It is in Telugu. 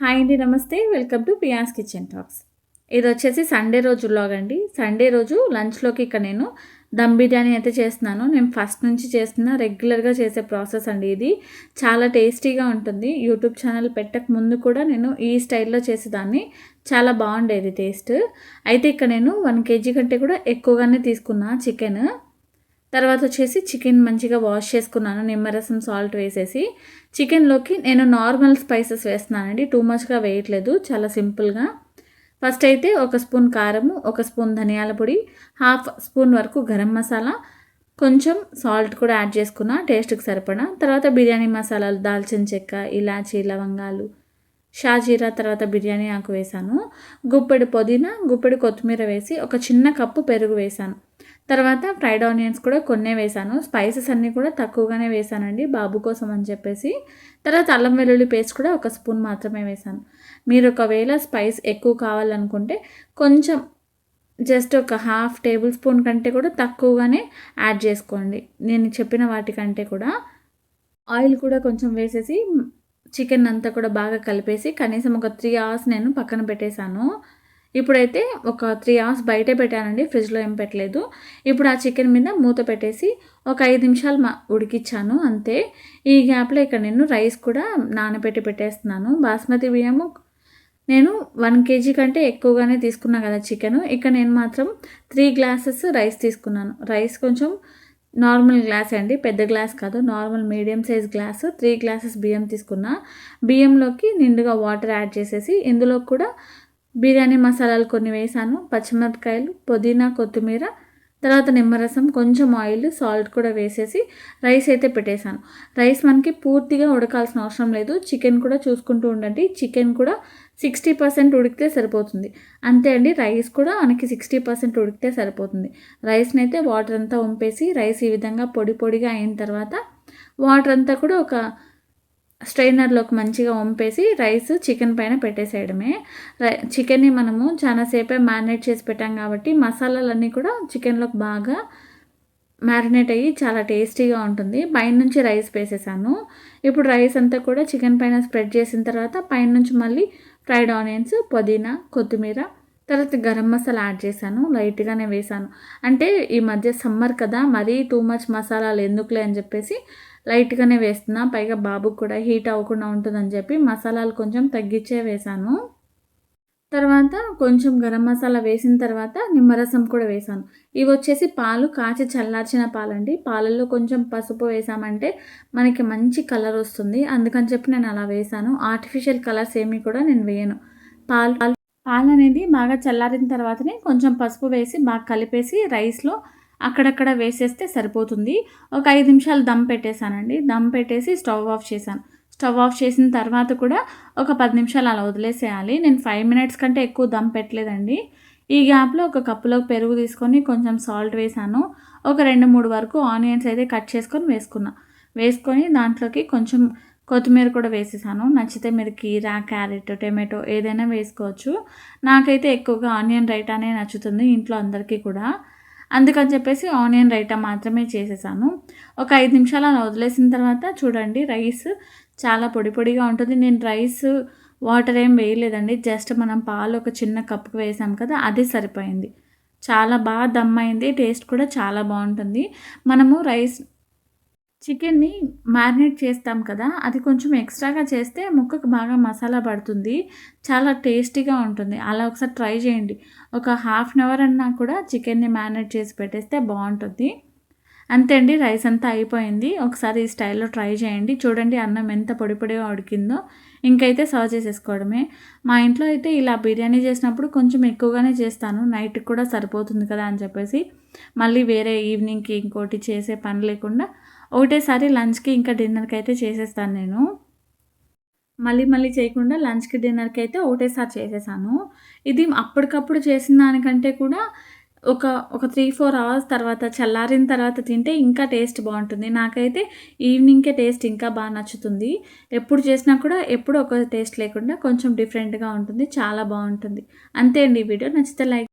హాయ్ అండి నమస్తే. Welcome to Piya's kitchen talks. ఇది వచ్చేసి సండే రోజు లాగ్ అండి. సండే రోజు లంచ్లోకి ఇక్కడ నేను దమ్ బిర్యానీ అయితే చేస్తున్నాను. నేను ఫస్ట్ నుంచి చేస్తున్న రెగ్యులర్గా చేసే ప్రాసెస్ అండి ఇది. చాలా టేస్టీగా ఉంటుంది. యూట్యూబ్ ఛానల్ పెట్టక ముందు కూడా నేను ఈ స్టైల్లో చేసేదాన్ని. చాలా బాగుండేది టేస్ట్ అయితే ఇక్కడ నేను వన్ కేజీ కంటే కూడా ఎక్కువగానే తీసుకున్నా చికెన్. తర్వాత వచ్చేసి చికెన్ మంచిగా వాష్ చేసుకున్నాను. నిమ్మరసం సాల్ట్ వేసేసి చికెన్లోకి నేను నార్మల్ స్పైసెస్ వేస్తున్నానండి. టూ మచ్గా వేయట్లేదు. చాలా సింపుల్గా. ఫస్ట్ అయితే ఒక స్పూన్ కారము ఒక స్పూన్ ధనియాల పొడి హాఫ్ స్పూన్ వరకు గరం మసాలా కొంచెం సాల్ట్ కూడా యాడ్ చేసుకున్న టేస్ట్కి సరిపడా. తర్వాత బిర్యానీ మసాలాలు దాల్చిన చెక్క ఇలాచీ లవంగాలు షాజీరా తర్వాత బిర్యానీ ఆకు వేసాను. గుప్పెడు పుదీనా గుప్పెడు కొత్తిమీర వేసి ఒక చిన్న కప్పు పెరుగు వేసాను. తర్వాత ఫ్రైడ్ ఆనియన్స్ కూడా కొన్నే వేసాను. స్పైసెస్ అన్నీ కూడా తక్కువగానే వేశానండి బాబు కోసం అని చెప్పేసి. తర్వాత అల్లం వెల్లుల్లి పేస్ట్ కూడా ఒక స్పూన్ మాత్రమే వేసాను. మీరు ఒకవేళ స్పైస్ ఎక్కువ కావాలనుకుంటే కొంచెం జస్ట్ ఒక హాఫ్ టేబుల్ స్పూన్ కంటే కూడా తక్కువగానే యాడ్ చేసుకోండి. నేను చెప్పిన వాటికంటే కూడా. ఆయిల్ కూడా కొంచెం వేసేసి చికెన్ అంతా కూడా బాగా కలిపేసి కనీసం ఒక త్రీ అవర్స్ నేను పక్కన పెట్టేశాను. ఇప్పుడైతే ఒక త్రీ అవర్స్ బయటే పెట్టానండి ఫ్రిడ్జ్లో ఏం పెట్టలేదు. ఇప్పుడు ఆ చికెన్ మీద మూత పెట్టేసి ఒక ఐదు నిమిషాలు మా ఉడికిచ్చాను అంతే. ఈ గ్యాప్లో ఇక్కడ నేను రైస్ కూడా నానబెట్టి పెట్టేస్తున్నాను. బాస్మతి బియ్యము నేను వన్ కేజీ కంటే ఎక్కువగానే తీసుకున్నా కదా చికెన్. ఇక్కడ నేను మాత్రం త్రీ గ్లాసెస్ రైస్ తీసుకున్నాను. రైస్ కొంచెం నార్మల్ గ్లాస్ అండి పెద్ద గ్లాస్ కాదు normal medium size glass three glasses బియ్యం తీసుకున్నా. బియ్యంలోకి నిండుగా వాటర్ యాడ్ చేసేసి ఇందులో కూడా బిర్యానీ మసాలాలు కొన్ని వేసాను పచ్చిమిరపకాయలు పుదీనా కొత్తిమీర తర్వాత నిమ్మరసం కొంచెం ఆయిల్ సాల్ట్ కూడా వేసేసి రైస్ అయితే పెట్టేశాను. రైస్ మనకి పూర్తిగా ఉడకాల్సిన అవసరం లేదు. చికెన్ కూడా చూసుకుంటూ ఉండండి. చికెన్ కూడా సిక్స్టీ పర్సెంట్ ఉడికితే సరిపోతుంది. అంతే అండి రైస్ కూడా మనకి సిక్స్టీ పర్సెంట్ ఉడికితే సరిపోతుంది. రైస్ని అయితే వాటర్ అంతా వంపేసి రైస్ ఈ విధంగా పొడి పొడిగా అయిన తర్వాత వాటర్ అంతా కూడా ఒక స్ట్రైనర్లోకి మంచిగా వంపేసి రైస్ చికెన్ పైన పెట్టేసేయడమే. రై చికెన్ని మనము చాలాసేపే మ్యారినేట్ చేసి పెట్టాం కాబట్టి మసాలాలన్నీ కూడా చికెన్లోకి బాగా మ్యారినేట్ అయ్యి చాలా టేస్టీగా ఉంటుంది. పైన నుంచి రైస్ వేసేసాను. ఇప్పుడు రైస్ అంతా కూడా చికెన్ పైన స్ప్రెడ్ చేసిన తర్వాత పైన నుంచి మళ్ళీ ఫ్రైడ్ ఆనియన్స్ పుదీనా కొత్తిమీర తర్వాత గరం మసాలా యాడ్ చేశాను. లైట్గానే వేసాను అంటే ఈ మధ్య సమ్మర్ కదా మరీ టూ మచ్ మసాలాలు ఎందుకులే అని చెప్పేసి లైట్గానే వేస్తున్నా. పైగా బాబుకు కూడా హీట్ అవ్వకుండా ఉంటుందని చెప్పి మసాలాలు కొంచెం తగ్గించే వేసాను తర్వాత కొంచెం గరం మసాలా వేసిన తర్వాత నిమ్మరసం కూడా వేసాను ఇవి వచ్చేసి పాలు కాచి చల్లార్చిన పాలండి. పాలల్లో కొంచెం పసుపు వేసామంటే మనకి మంచి కలర్ వస్తుంది. అందుకని చెప్పి నేను అలా వేసాను ఆర్టిఫిషియల్ కలర్స్ ఏమీ కూడా నేను వేయను. పాలు పాలు అనేది బాగా చల్లారిన తర్వాతనే కొంచెం పసుపు వేసి బాగా కలిపేసి రైస్లో అక్కడక్కడ వేసేస్తే సరిపోతుంది. ఒక ఐదు నిమిషాలు దమ్ పెట్టేశానండి. దమ్ పెట్టేసి స్టవ్ ఆఫ్ చేశాను. స్టవ్ ఆఫ్ చేసిన తర్వాత కూడా ఒక పది నిమిషాలు అలా వదిలేసేయాలి. నేను ఫైవ్ మినిట్స్ కంటే ఎక్కువ దమ్ పెట్టలేదండి. ఈ గ్యాప్లో ఒక కప్పులో పెరుగు తీసుకొని కొంచెం సాల్ట్ వేసాను ఒక రెండు మూడు వరకు ఆనియన్స్ అయితే కట్ చేసుకొని వేసుకున్నా. వేసుకొని దాంట్లోకి కొంచెం కొత్తిమీర కూడా వేసేసాను. నచ్చితే మీరు కీరా క్యారెట్ టమాటో ఏదైనా వేసుకోవచ్చు. నాకైతే ఎక్కువగా ఆనియన్ రైటానే నచ్చుతుంది ఇంట్లో అందరికీ కూడా. అందుకని చెప్పేసి ఆనియన్ రైటా మాత్రమే చేసేసాను. ఒక ఐదు నిమిషాలు అలా వదిలేసిన తర్వాత చూడండి రైస్ చాలా పొడి పొడిగా ఉంటుంది. నేను రైస్ వాటర్ ఏం వేయలేదండి. జస్ట్ మనం పాలు ఒక చిన్న కప్పుకు వేసాం కదా అది సరిపోయింది. చాలా బాగా దమ్ అయింది. టేస్ట్ కూడా చాలా బాగుంటుంది. మనము రైస్ చికెన్ని మ్యారినేట్ చేస్తాం కదా అది కొంచెం ఎక్స్ట్రాగా చేస్తే ముక్కకు బాగా మసాలా పడుతుంది చాలా టేస్టీగా ఉంటుంది. అలా ఒకసారి ట్రై చేయండి. ఒక హాఫ్ అన్ అవర్ అన్నా కూడా చికెన్ని మ్యారినేట్ చేసి పెట్టేస్తే బాగుంటుంది. అంతే అండి రైస్ అంతా అయిపోయింది. ఒకసారి ఈ స్టైల్లో ట్రై చేయండి. చూడండి అన్నం ఎంత పొడి పొడిగా ఉడికిందో. ఇంకైతే సర్వ్ చేసేసుకోవడమే. మా ఇంట్లో అయితే ఇలా బిర్యానీ చేసినప్పుడు కొంచెం ఎక్కువగానే చేస్తాను. నైట్కి కూడా సరిపోతుంది కదా అని చెప్పేసి. మళ్ళీ వేరే ఈవినింగ్కి ఇంకోటి చేసే పని లేకుండా ఒకటేసారి లంచ్కి ఇంకా డిన్నర్కి అయితే చేసేస్తాను నేను. మళ్ళీ మళ్ళీ చేయకుండా లంచ్కి డిన్నర్కి అయితే ఒకటేసారి చేసేసాను. ఇది అప్పటికప్పుడు చేసిన దానికంటే కూడా ఒక ఒక త్రీ ఫోర్ అవర్స్ తర్వాత చల్లారిన తర్వాత తింటే ఇంకా టేస్ట్ బాగుంటుంది. నాకైతే ఈవినింగ్కే టేస్ట్ ఇంకా బాగా నచ్చుతుంది. ఎప్పుడు చేసినా కూడా ఎప్పుడు ఒక టేస్ట్ లేకుండా కొంచెం డిఫరెంట్గా ఉంటుంది. చాలా బాగుంటుంది. అంతే అండి ఈ వీడియో. నచ్చితే లైక్